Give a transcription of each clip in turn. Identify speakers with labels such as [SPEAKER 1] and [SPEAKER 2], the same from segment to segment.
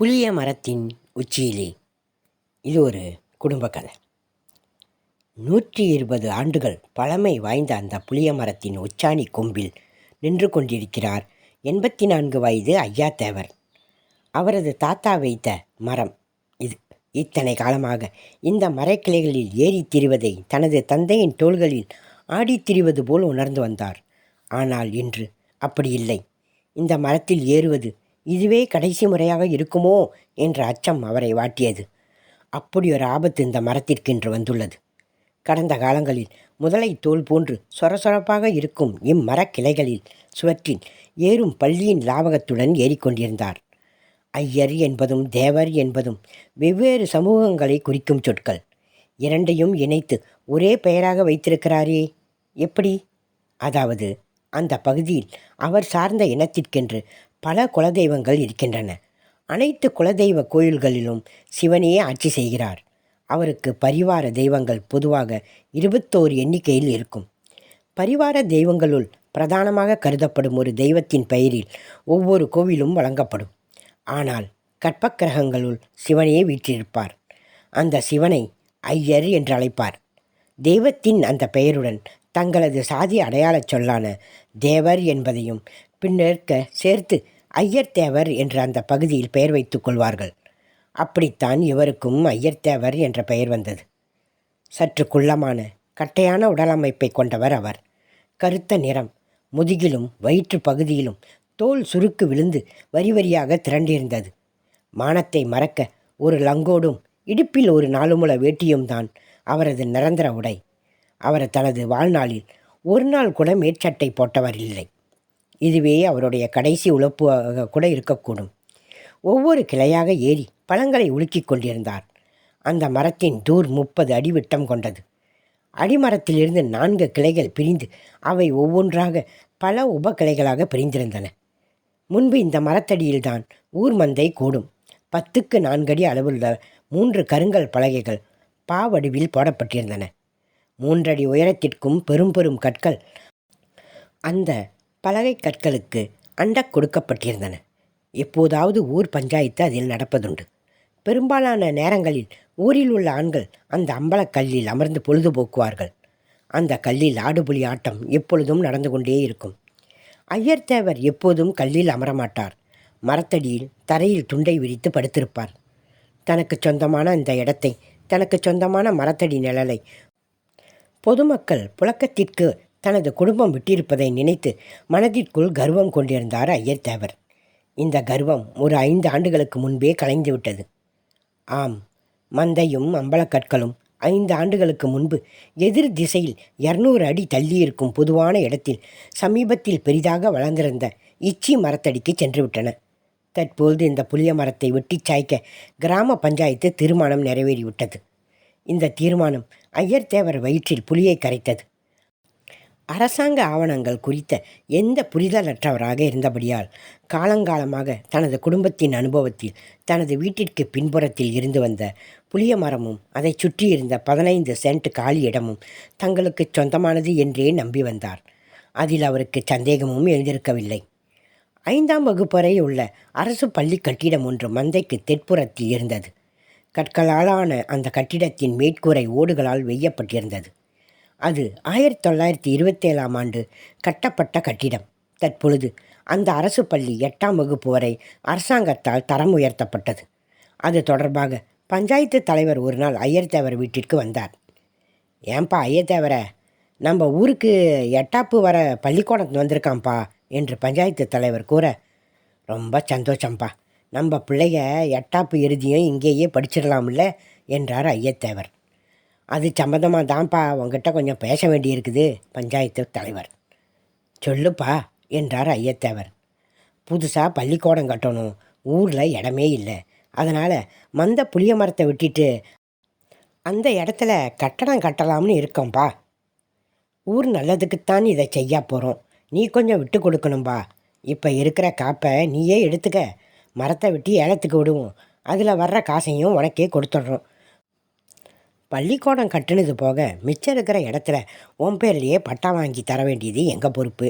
[SPEAKER 1] புளிய மரத்தின் உச்சியிலே. இது ஒரு குடும்ப கதை. நூற்றி இருபது ஆண்டுகள் பழமை வாய்ந்த அந்த புளிய மரத்தின் உச்சாணி கொம்பில் நின்று கொண்டிருக்கிறார் எண்பத்தி நான்கு வயது ஐயா தேவர். அவரது தாத்தா வைத்த மரம் இது. இத்தனை காலமாக இந்த மரக்கிளைகளில் ஏறித் திரிவதை தனது தந்தையின் தோள்களில் ஆடித் திரிவது போல் உணர்ந்து வந்தார். ஆனால் இன்று அப்படி இல்லை. இந்த மரத்தில் ஏறுவது இதுவே கடைசி முறையாக இருக்குமோ? என்ற அச்சம் அவரை வாட்டியது. அப்படி ஒரு ஆபத்து இந்த மரத்திற்கு இன்று வந்துள்ளது. கடந்த காலங்களில் முதலை தோல் போன்று சொரசொரப்பாக இருக்கும் இம்மரக் கிளைகளில் சுவற்றில் ஏறும் பள்ளியின் லாவகத்துடன் ஏறிக்கொண்டிருந்தார். ஐயர் என்பதும் தேவர் என்பதும் வெவ்வேறு சமூகங்களை குறிக்கும் சொற்கள். இரண்டையும் இணைத்து ஒரே பெயராக வைத்திருக்கிறாரே எப்படி? அதாவது அந்த பகுதியில் அவர் சார்ந்த இனத்திற்கென்று பல குலதெய்வங்கள் இருக்கின்றன. அனைத்து குலதெய்வ கோயில்களிலும் சிவனையே ஆட்சி செய்கிறார். அவருக்கு பரிவார தெய்வங்கள் பொதுவாக இருபத்தோரு எண்ணிக்கையில் இருக்கும். பரிவார தெய்வங்களுள் பிரதானமாக கருதப்படும் ஒரு தெய்வத்தின் பெயரில் ஒவ்வொரு கோவிலும் வழங்கப்படும். ஆனால் கற்பக்கிரகங்களுள் சிவனையே வீற்றிருப்பார். அந்த சிவனை ஐயர் என்று அழைப்பார். தெய்வத்தின் அந்த பெயருடன் தங்களது சாதி அடையாளச் சொல்லான தேவர் என்பதையும் பின்னர்க்க சேர்த்து ஐயர்தேவர் என்று என்ற அந்த பகுதியில் பெயர் வைத்துக் கொள்வார்கள். அப்படித்தான் இவருக்கும் ஐயர்தேவர் என்ற பெயர் வந்தது. சற்று குள்ளமான கட்டையான உடலமைப்பை கொண்டவர் அவர். கருத்த நிறம் முதுகிலும் வயிற்று பகுதியிலும் தோல் சுருக்கு விழுந்து வரி வரியாக திரண்டிருந்தது. மானத்தை மறக்க ஒரு லங்கோடும் இடுப்பில் ஒரு நாலுமுள வேட்டியும் தான் அவரது நிரந்தர உடை. அவர் தனது வாழ்நாளில் ஒரு நாள் கூட மேற்சட்டை போட்டவர் இல்லை. இதுவே அவருடைய கடைசி உழைப்பாக கூட இருக்கக்கூடும். ஒவ்வொரு கிளையாக ஏறி பழங்களை உலுக்கிக் கொண்டிருந்தார். அந்த மரத்தின் தூர் முப்பது அடி விட்டம் கொண்டது. அடிமரத்திலிருந்து நான்கு கிளைகள் பிரிந்து அவை ஒவ்வொன்றாக பல உப கிளைகளாக பிரிந்திருந்தன. முன்பு இந்த மரத்தடியில்தான் ஊர் மந்தை கூடும். பத்துக்கு நான்கடி அளவுள்ள மூன்று கருங்கல் பலகைகள் பாவடிவில் போடப்பட்டிருந்தன. மூன்றடி உயரத்திற்கும் பெரும் பெரும் கற்கள் அந்த பலகை கற்களுக்கு அண்டக் கொடுக்கப்பட்டிருந்தன. எப்போதாவது ஊர் பஞ்சாயத்து அதில் நடப்பதுண்டு. பெரும்பாலான நேரங்களில் ஊரில் உள்ள ஆண்கள் அந்த அம்பலக்கல்லில் அமர்ந்து பொழுதுபோக்குவார்கள் அந்த கல்லில் ஆடுபுலி ஆட்டம் எப்பொழுதும் நடந்து கொண்டே இருக்கும். ஐயர் தேவர் எப்போதும் கல்லில் அமரமாட்டார். மரத்தடியில் தரையில் துண்டை விரித்து படுத்திருப்பார். தனக்கு சொந்தமான அந்த இடத்தை தனக்கு சொந்தமான மரத்தடி நிழலை பொதுமக்கள் புழக்கத்திற்கு தனது குடும்பம் விட்டிருப்பதை நினைத்து மனதிற்குள் கர்வம் கொண்டிருந்தார் ஐயர் தேவர். இந்த கர்வம் ஒரு ஐந்து ஆண்டுகளுக்கு முன்பே கலைந்துவிட்டது. ஆம் மந்தையும் அம்பலக்கற்களும் ஐந்து ஆண்டுகளுக்கு முன்பு எதிர் திசையில் இரநூறு அடி தள்ளியிருக்கும் பொதுவான இடத்தில் சமீபத்தில் பெரிதாக வளர்ந்திருந்த இச்சி மரத்தடிக்கு சென்றுவிட்டன. தற்போது இந்த புளிய மரத்தை வெட்டி சாய்க்க கிராம பஞ்சாயத்து தீர்மானம் நிறைவேறிவிட்டது. இந்த தீர்மானம் ஐயர் தேவர் வயிற்றில் புலியை கரைத்தது. அரசாங்க ஆவணங்கள் குறித்த எந்த புரிதலற்றவராக இருந்தபடியால் காலங்காலமாக தனது குடும்பத்தின் அனுபவத்தில் தனது வீட்டிற்கு பின்புறத்தில் இருந்து வந்த புளிய மரமும் அதை சுற்றியிருந்த பதினைந்து சென்ட் காலி இடமும் தங்களுக்கு சொந்தமானது என்றே நம்பி வந்தார். அதில் அவருக்கு சந்தேகமும் எழுந்திருக்கவில்லை. ஐந்தாம் வகுப்பு வரை உள்ள அரசு பள்ளி கட்டிடம் ஒன்று மந்தைக்கு தெற்புறத்தில் இருந்தது. கற்களாலான அந்த கட்டிடத்தின் மேற்கூரை ஓடுகளால் வெய்யப்பட்டிருந்தது. அது ஆயிரத்தி தொள்ளாயிரத்தி இருபத்தேழாம் ஆண்டு கட்டப்பட்ட கட்டிடம். தற்பொழுது அந்த அரசு பள்ளி எட்டாம் வகுப்பு வரை அரசாங்கத்தால் தரம் உயர்த்தப்பட்டது. அது தொடர்பாக பஞ்சாயத்து தலைவர் ஒரு நாள் ஐயர்தேவர் வீட்டிற்கு வந்தார். ஏன்பா ஐயத்தேவர நம்ம ஊருக்கு எட்டாப்பு வர பள்ளிக்கூடத்து வந்திருக்கான்ப்பா என்று பஞ்சாயத்து தலைவர் கூற ரொம்ப சந்தோஷம்ப்பா நம்ம பிள்ளைக எட்டாப்பு இறுதியும் இங்கேயே படிச்சிடலாம்ல என்றார் ஐயத்தேவர் அது சம்மந்தமாக தான்ப்பா உங்ககிட்ட கொஞ்சம் பேச வேண்டியிருக்குது பஞ்சாயத்து தலைவர். சொல்லுப்பா என்றார் ஐயத்தேவர். புதுசாக பள்ளிக்கூடம் கட்டணும் ஊரில் இடமே இல்லை. அதனால் மந்த புளிய மரத்தை விட்டுட்டு அந்த இடத்துல கட்டடம் கட்டலாம்னு இருக்கோம்ப்பா ஊர் நல்லதுக்குத்தான் இதை செய்ய போகிறோம் நீ கொஞ்சம் விட்டு கொடுக்கணும்பா. இப்போ இருக்கிற காப்பை நீயே எடுத்துக்க. மரத்தை வெட்டி ஏலத்துக்கு விடுவோம். அதில் வர்ற காசையும் உனக்கே கொடுத்துட்றோம். பள்ளிக்கூடம் கட்டுனது போக மிச்சம் இருக்கிற இடத்துல உன் பேர்லேயே பட்டா வாங்கி தர வேண்டியது எங்கள் பொறுப்பு?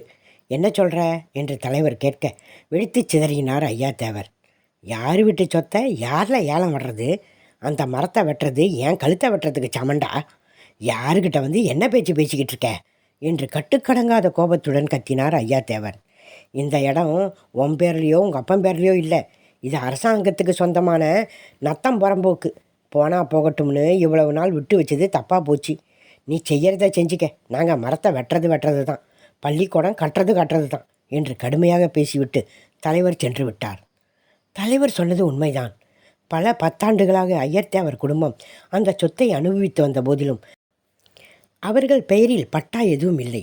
[SPEAKER 1] என்ன சொல்கிற என்று தலைவர் கேட்க வெடித்து சிதறினார் ஐயா தேவர். யார் வீட்டு சொத்தை? யாரில் ஏலம் விடுறது அந்த மரத்தை வெட்டுறது ஏன் கழுத்தை வெட்டுறதுக்கு சமண்டா? யாருக்கிட்ட வந்து என்ன பேச்சு பேசிக்கிட்டு இருக்க? என்று கட்டுக்கடங்காத கோபத்துடன் கத்தினார் ஐயா தேவர். இந்த இடம் உன் பேர்லேயோ உங்கள் அப்பன் பேர்லேயோ இல்லை. இது அரசாங்கத்துக்கு சொந்தமான நத்தம் புறம்போக்கு. போனால் போகட்டும்னு இவ்வளவு நாள் விட்டு வச்சது தப்பாக போச்சு. நீ செய்யறத செஞ்சுக்க. நாங்கள் மரத்தை வெட்டுறது வெட்டுறது தான் பள்ளிக்கூடம் கட்டுறது கட்டுறது தான் என்று கடுமையாக பேசிவிட்டு தலைவர் சென்று விட்டார். தலைவர் சொன்னது உண்மைதான். பல பத்தாண்டுகளாக ஐயர்தேவர் குடும்பம் அந்த சொத்தை அனுபவித்து வந்த போதிலும் அவர்கள் பெயரில் பட்டா எதுவும் இல்லை.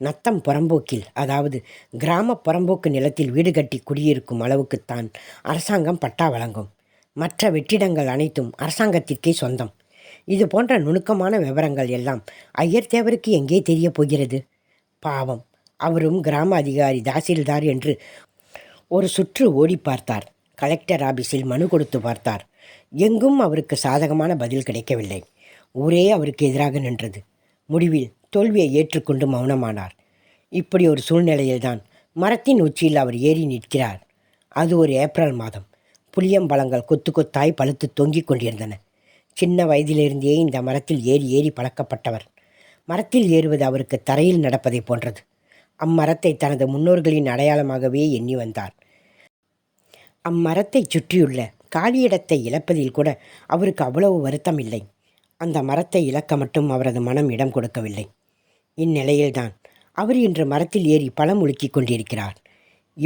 [SPEAKER 1] நத்தம் புறம்போக்கில் அதாவது கிராம புறம்போக்கு நிலத்தில் வீடு கட்டி குடியிருக்கும் அளவுக்குத்தான் அரசாங்கம் பட்டா வழங்கும். மற்ற வெற்றிடங்கள் அனைத்தும் அரசாங்கத்திற்கே சொந்தம். இது போன்ற நுணுக்கமான விவரங்கள் எல்லாம் ஐயர் தேவருக்கு எங்கே தெரிய போகிறது? பாவம் அவரும் கிராம அதிகாரி தாசில்தார் என்று ஒரு சுற்று ஓடி பார்த்தார். கலெக்டர் ஆபீஸில் மனு கொடுத்து பார்த்தார். எங்கும் அவருக்கு சாதகமான பதில் கிடைக்கவில்லை. ஊரே அவருக்கு எதிராக நின்றது. முடிவில் தோல்வியை ஏற்றுக்கொண்டு மௌனமானார். இப்படி ஒரு சூழ்நிலையில்தான் மரத்தின் உச்சியில் அவர் ஏறி நிற்கிறார். அது ஒரு ஏப்ரல் மாதம். புளியம்பழங்கள் கொத்து கொத்தாய் பழுத்து தொங்கிக் கொண்டிருந்தன. சின்ன வயதிலிருந்தே இந்த மரத்தில் ஏறி ஏறி பழக்கப்பட்டவர். மரத்தில் ஏறுவது அவருக்கு தரையில் நடப்பதை போன்றது. அம்மரத்தை தனது முன்னோர்களின் அடையாளமாகவே எண்ணி வந்தார். அம்மரத்தைச் சுற்றியுள்ள காலியிடத்தை இழப்பதில் கூட அவருக்கு அவ்வளவு வருத்தம் இல்லை அந்த மரத்தை இழக்க மட்டும் அவரது மனம் இடம் கொடுக்கவில்லை. இந்நிலையில்தான் அவர் இன்று மரத்தில் ஏறி பழம் உலுக்கிக் கொண்டிருக்கிறார்.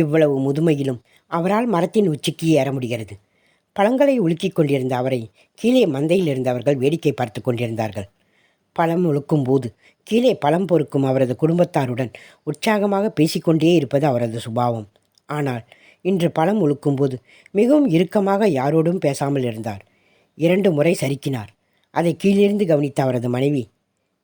[SPEAKER 1] இவ்வளவு முதுமையிலும் அவரால் மரத்தின் உச்சிக்கு ஏற முடிகிறது. பழங்களை உலுக்கிக் கொண்டிருந்த அவரை கீழே மந்தையில் இருந்தவர்கள் வேடிக்கை பார்த்து கொண்டிருந்தார்கள். பழம் உழுக்கும் போது கீழே பழம் பொறுக்கும் அவரது குடும்பத்தாருடன் உற்சாகமாக பேசிக்கொண்டே இருப்பது அவரது சுபாவம். ஆனால் இன்று பழம் உழுக்கும்போது மிகவும் இறுக்கமாக யாரோடும் பேசாமல் இருந்தார். இரண்டு முறை சறுக்கினார். அதை கீழிருந்து கவனித்த அவரது மனைவி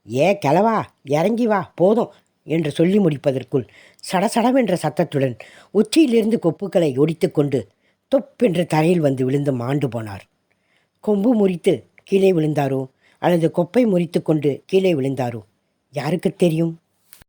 [SPEAKER 1] ஏ கிளவா இறங்கி வா போதும். என்று சொல்லி முடிப்பதற்குள் சடசடவென்ற சத்தத்துடன் உச்சியிலிருந்து கொப்புக்களை ஒடித்துக்கொண்டு தொப்பென்று தரையில் வந்து விழுந்து மாண்டு போனார். கொம்பு முறித்து கீழே விழுந்தாரோ? அல்லது கொப்பை முறித்து கொண்டு கீழே விழுந்தாரோ? யாருக்கு தெரியும்?